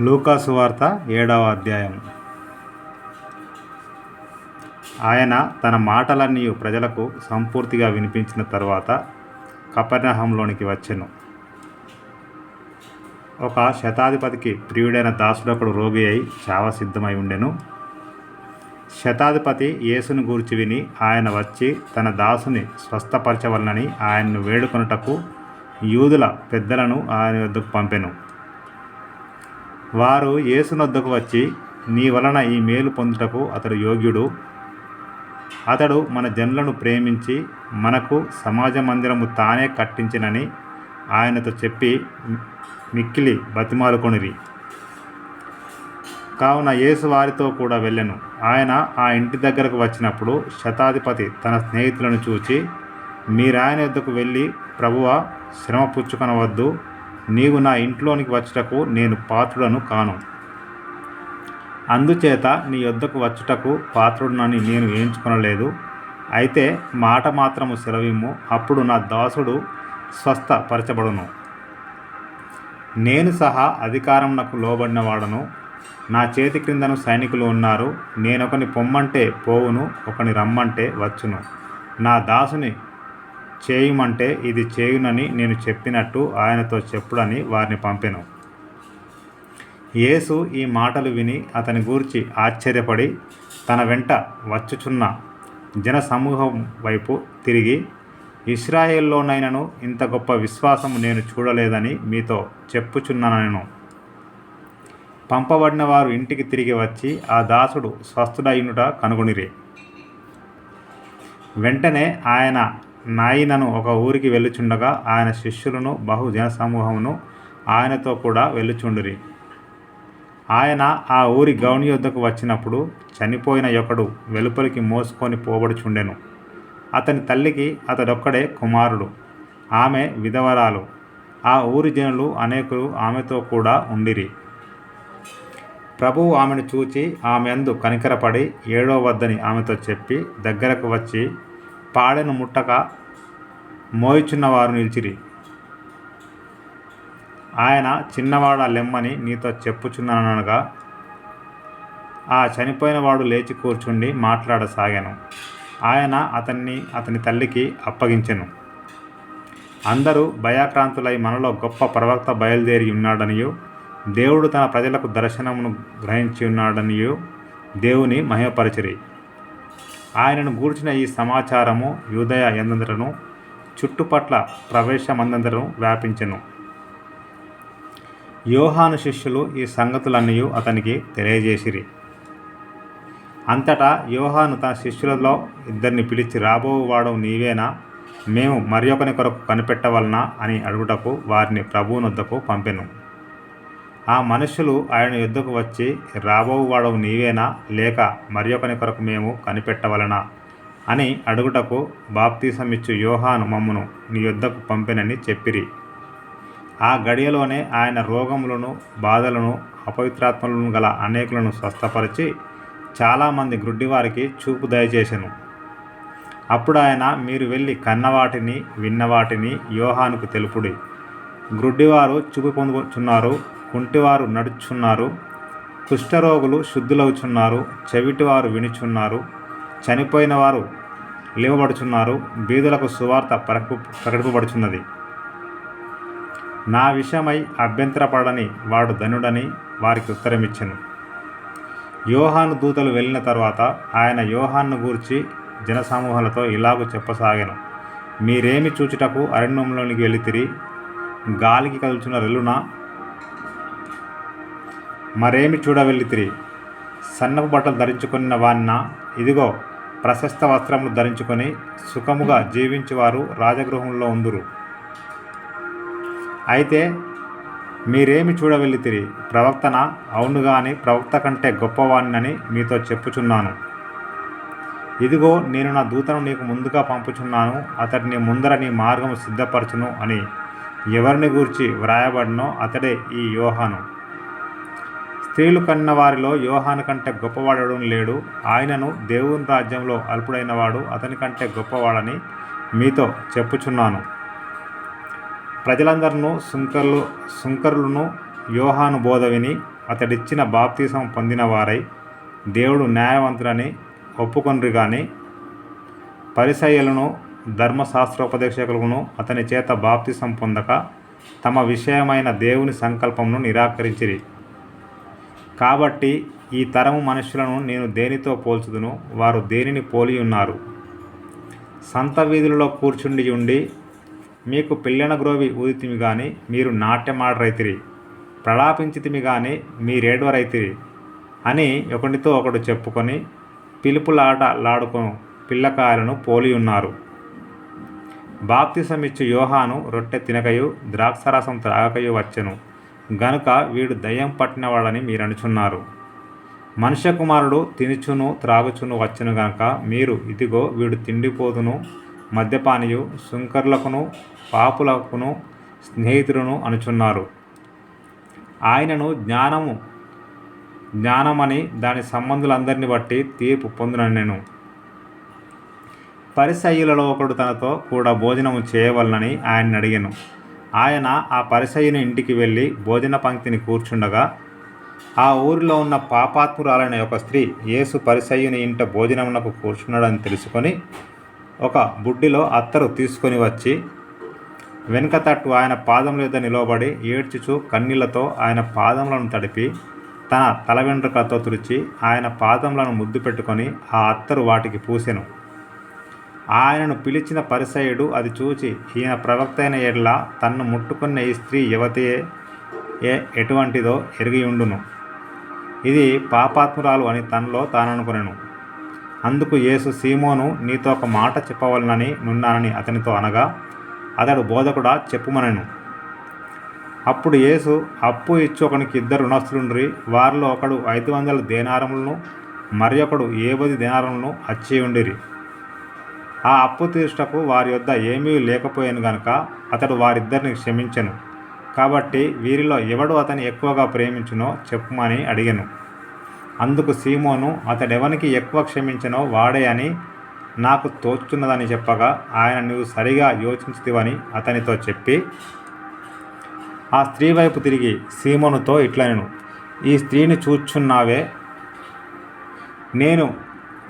లూకాసు వార్త ఏడవ అధ్యాయం. ఆయన తన మాటలన్నీ ప్రజలకు సంపూర్తిగా వినిపించిన తర్వాత కపర్ణహంలోనికి వచ్చెను. ఒక శతాధిపతికి ప్రియుడైన దాసుడొకడు రోగి అయి చావ సిద్ధమై ఉండెను. శతాధిపతి యేసును గూర్చి విని ఆయన వచ్చి తన దాసుని స్వస్థపరచవలనని ఆయన్ను వేడుకొనుటకు యూదుల పెద్దలను ఆయన వద్దకు పంపెను. వారు యేసునొద్దకు వచ్చి నీ వలన ఈ మేలు పొందుటకు అతడు యోగ్యుడు. అతడు మన జనులను ప్రేమించి మనకు సమాజ మందిరము తానే కట్టించినని ఆయనతో చెప్పి మిక్కిలి బతిమాలుకొనిరి. కావున యేసు వారితో కూడా వెళ్ళెను. ఆయన ఆ ఇంటి దగ్గరకు వచ్చినప్పుడు శతాధిపతి తన స్నేహితులను చూచి మీరాయన యొద్దకు వెళ్ళి ప్రభువ శ్రమ పుచ్చుకొనవద్దు. నీవు నా ఇంట్లోనికి వచ్చుటకు నేను పాత్రుడను కాను. అందుచేత నీ యొద్దకు వచ్చుటకు పాత్రుడునని నేను ఎంచుకొనలేదు అయితే మాట మాత్రము సెలవిమ్ము అప్పుడు నా దాసుడు స్వస్థపరచబడును. నేను సహా అధికారం లోబడిన వాడను నా చేతి క్రిందను సైనికులు ఉన్నారు. నేనొకని పొమ్మంటే పోవును ఒకని రమ్మంటే వచ్చును. నా దాసుని చేయుమంటే ఇది చేయునని నేను చెప్పినట్టు ఆయనతో చెప్పుడని వారిని పంపెను. యేసు ఈ మాటలు విని అతని గూర్చి ఆశ్చర్యపడి తన వెంట వచ్చుచున్న జన సమూహం వైపు తిరిగి ఇస్రాయేల్లోనైనను ఇంత గొప్ప విశ్వాసం నేను చూడలేదని మీతో చెప్పుచున్నానను. పంపబడిన వారు ఇంటికి తిరిగి వచ్చి ఆ దాసుడు స్వస్థుడైనట కనుగొనిరే. వెంటనే ఆయన నాయినను ఒక ఊరికి వెళ్ళుచుండగా ఆయన శిష్యులను బహు జనసమూహమును ఆయనతో కూడా వెళ్ళుచుండిరి. ఆయన ఆ ఊరి గౌని యొద్దకు వచ్చినప్పుడు చనిపోయిన ఒకడు వెలుపలికి మోసుకొని పోబడుచుండెను. అతని తల్లికి అతడొక్కడే కుమారుడు ఆమె విధవరాలు. ఆ ఊరి జనులు అనేకులు ఆమెతో కూడా ఉండిరి. ప్రభువు ఆమెను చూచి ఆమె అందు కనికరపడి ఏడో వద్దని ఆమెతో చెప్పి దగ్గరకు వచ్చి పాడెను ముట్టక మోయిచున్న వారు నిలిచిరి. ఆయన చిన్నవాడ లెమ్మని నీతో చెప్పుచున్నాననగా ఆ చనిపోయినవాడు లేచి కూర్చుండి మాట్లాడసాగాను. ఆయన అతన్ని అతని తల్లికి అప్పగించెను. అందరూ భయాక్రాంతులై మనలో గొప్ప ప్రవక్త బయలుదేరి ఉన్నాడనియు దేవుడు తన ప్రజలకు దర్శనమును గ్రహించి ఉన్నాడనియు దేవుని మహిమపరచిరి. ఆయనను గూర్చిన ఈ సమాచారము యూదయ ఎందంతటను చుట్టుపట్ల ప్రవేశమందంతటను వ్యాపించెను. యోహాను శిష్యులు ఈ సంగతులన్నీ అతనికి తెలియజేసిరి. అంతటా యోహాను తన శిష్యులలో ఇద్దరిని పిలిచి రాబోవాడు నీవేనా? మేము మరి ఒకని కొరకు కనిపెట్టవలనా? అని అడుగుటకు వారిని ప్రభువునొద్దకు పంపెను. ఆ మనుషులు ఆయన యుద్ధకు వచ్చి రాబోవువాడవు నీవేనా? లేక మరి ఒకని కొరకు మేము కనిపెట్టవలనా అని అడుగుటకు బాప్తీసమిచ్చు యోహాను మమ్మును నీ యుద్ధకు పంపినని చెప్పిరి. ఆ గడియలోనే ఆయన రోగములను బాధలను అపవిత్రాత్మలను గల అనేకులను స్వస్థపరిచి చాలామంది గ్రుడ్డివారికి చూపు దయచేసెను. అప్పుడు ఆయన మీరు వెళ్ళి కన్నవాటిని విన్నవాటిని యోహానుకు తెలుపుడి. గ్రుడ్డివారు చూపు పొందుచున్నారు. కుంటివారు నడుచున్నారు కుష్ఠరోగులు శుద్ధులవుచున్నారు చెవిటివారు వినిచున్నారు చనిపోయిన వారు లేవబడుచున్నారు బీదులకు సువార్త ప్రకపు ప్రకటిపబడుచున్నది. నా విషయమై అభ్యంతరపడని వాడు ధనుడని వారికి ఉత్తరమిచ్చెను. యోహాను దూతలు వెళ్ళిన తర్వాత ఆయన యోహాన్ను గూర్చి జనసమూహాలతో ఇలాగూ చెప్పసాగాను. మీరేమి చూచుటకు అరణ్యంలోనికి వెళితిరి గాలికి కదులుచున్న రెల్లున? మరేమి చూడవెళ్ళితిరి సన్నపు బట్టలు ధరించుకున్న వాన్న ఇదిగో ప్రశస్త వస్త్రములు ధరించుకొని సుఖముగా జీవించేవారు రాజగృహంలో ఉందురు. అయితే మీరేమి చూడవెళ్ళితిరి ప్రవక్తన? అవును గాని ప్రవక్త కంటే గొప్పవాణ్ణని మీతో చెప్పుచున్నాను. ఇదిగో నేను నా దూతను నీకు ముందుగా పంపుచున్నాను. అతడిని ముందర నీ మార్గము సిద్ధపరచును అని ఎవరిని గూర్చి వ్రాయబడినో అతడే ఈ యోహాను. స్త్రీలు కన్న వారిలో యోహాను కంటే గొప్పవాడడం లేడు. ఆయనను దేవుని రాజ్యంలో అల్పుడైన వాడు అతని కంటే గొప్పవాడని మీతో చెప్పుచున్నాను. ప్రజలందరూ సుంకర్లు సుంకరులను యోహాను బోధ విని అతడిచ్చిన బాప్తీసం పొందిన వారై దేవుడు న్యాయవంతులని ఒప్పుకొనరు కానీ పరిసయ్యలను ధర్మశాస్త్రోపదేశకులను అతని చేత బాప్తిసం పొందక తమ విషయమైన దేవుని సంకల్పమును నిరాకరించిరి. కాబట్టి ఈ తరము మనుషులను నేను దేనితో పోల్చుదును? వారు దేనిని పోలి ఉన్నారు? సంత వీధులలో కూర్చుండి ఉండి మీకు పిల్లన గ్రోవి ఊదితిమి కానీ మీరు నాట్యమాడరైతిరి. ప్రలాపించితిమి గాని మీరేడవరైతిరి అని ఒకటితో ఒకడు చెప్పుకొని పిలుపులాట లాడుకొను పిల్లకాయలను పోలి ఉన్నారు. బాప్తిసమిచ్చు యోహాను రొట్టె తినకయు ద్రాక్షరసం త్రాగకయు వచ్చెను. గనుక వీడు దయ్యం పట్టినవాడని మీరు అనుచున్నారు మనుష్య కుమారుడు తినుచును త్రాగుచును వచ్చును గనక మీరు ఇదిగో వీడు తిండిపోతును మద్యపానియు శుంకర్లకును పాపులకును స్నేహితులను అనుచున్నారు. ఆయనను జ్ఞానము జ్ఞానమని దాని సంబంధులందరిని బట్టి తీర్పు పొందునను పరిసయ్యులలో ఒకడు తనతో కూడా భోజనము చేయవలనని ఆయన అడిగాను. ఆయన ఆ పరిసయుని ఇంటికి వెళ్ళి భోజన పంక్తిని కూర్చుండగా ఆ ఊరిలో ఉన్న పాపాత్మురాలైన ఒక స్త్రీ యేసు పరిసయ్యుని ఇంట భోజనమునకు కూర్చున్నాడని తెలుసుకొని ఒక బుడ్డిలో అత్తరు తీసుకొని వచ్చి వెనుక తట్టు ఆయన పాదముల యొద్ద నిలబడి ఏడ్చుచు కన్నీళ్ళతో ఆయన పాదములను తడిపి తన తల వెంట్రుకలతో తుడిచి ఆయన పాదములను ముద్దు పెట్టుకొని ఆ అత్తరు వాటికి పూసెను. ఆయనను పిలిచిన పరిసయుడు అది చూచి ఈయన ప్రవక్త అయిన ఎడ్ల తన్ను ముట్టుకున్న ఈ స్త్రీ యువతియే ఏ ఎటువంటిదో ఎరిగి ఉండును. ఇది పాపాత్మురాలు అని తనలో తాననుకునేను. అందుకు యేసు సీమోను నీతో ఒక మాట చెప్పవలనని నున్నానని అతనితో అనగా అతడు బోధకుడా చెప్పుమనను. అప్పుడు యేసు అప్పు ఇచ్చి ఒకనికి ఇద్దరు రుణస్తులుండ్రి వారిలో ఒకడు ఐదు వందల దేనారములను మరి ఒకడు ఏబది దేనారములను అచ్చి ఉండిరి ఆ అప్పు తీర్చుటకు వారి యొద్ద ఏమీ లేకపోయాను గనుక అతడు వారిద్దరిని క్షమించను. కాబట్టి వీరిలో ఎవడు అతని ఎక్కువగా ప్రేమించునో చెప్పుమని అడిగాను. అందుకు సీమోను అతడెవనికి ఎక్కువ క్షమించనో వాడే అని నాకు తోచుతున్నదని చెప్పగా ఆయన నువ్వు సరిగా యోచించుతివని అతనితో చెప్పి ఆ స్త్రీ వైపు తిరిగి సీమోనుతో ఇట్లనెను. ఈ స్త్రీని చూచున్నావే? నేను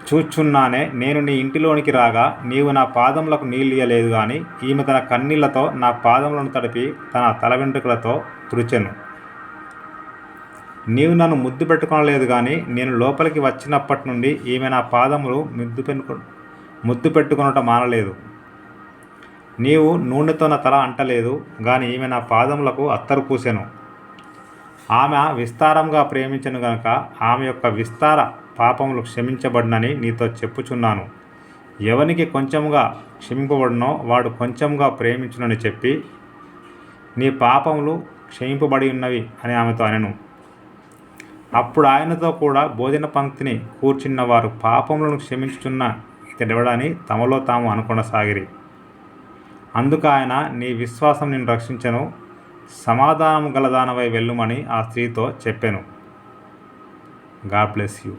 చూచున్నానే నేను నీ ఇంటిలోనికి రాగా నీవు నా పాదములకు నీళ్ళియలేదు కానీ ఈమె తన కన్నీళ్ళతో నా పాదములను తడిపి తన తల వెంట్రుకలతో తుడిచెను. నీవు నన్ను ముద్దు పెట్టుకోనలేదు కానీ నేను లోపలికి వచ్చినప్పటి నుండి ఈమె నా పాదములు ముద్దు పెట్టుకు ముద్దు పెట్టుకునటం మానలేదు. నీవు నూనెతో నా తల అంటలేదు కానీ ఈమె నా పాదములకు అత్తరు పూసెను. ఆమె విస్తారంగా ప్రేమించను గనుక ఆమె యొక్క విస్తార పాపములు క్షమించబడినని నీతో చెప్పుచున్నాను. ఎవనికి కొంచెముగా క్షమింపబడినో వాడు కొంచెంగా ప్రేమించునని చెప్పి నీ పాపములు క్షమింపబడి ఉన్నవి అని ఆమెతో అనెను. అప్పుడు ఆయనతో కూడా భోజన పంక్తిని కూర్చున్న వారు పాపములను క్షమించుచున్న ఇతడెవడని తమలో తాము అనుకొనసాగిరి. అందుకు ఆయన నీ విశ్వాసం నిన్ను రక్షించను సమాధానం గలదానవై వెళ్ళుమని ఆ స్త్రీతో చెప్పాను. God bless you.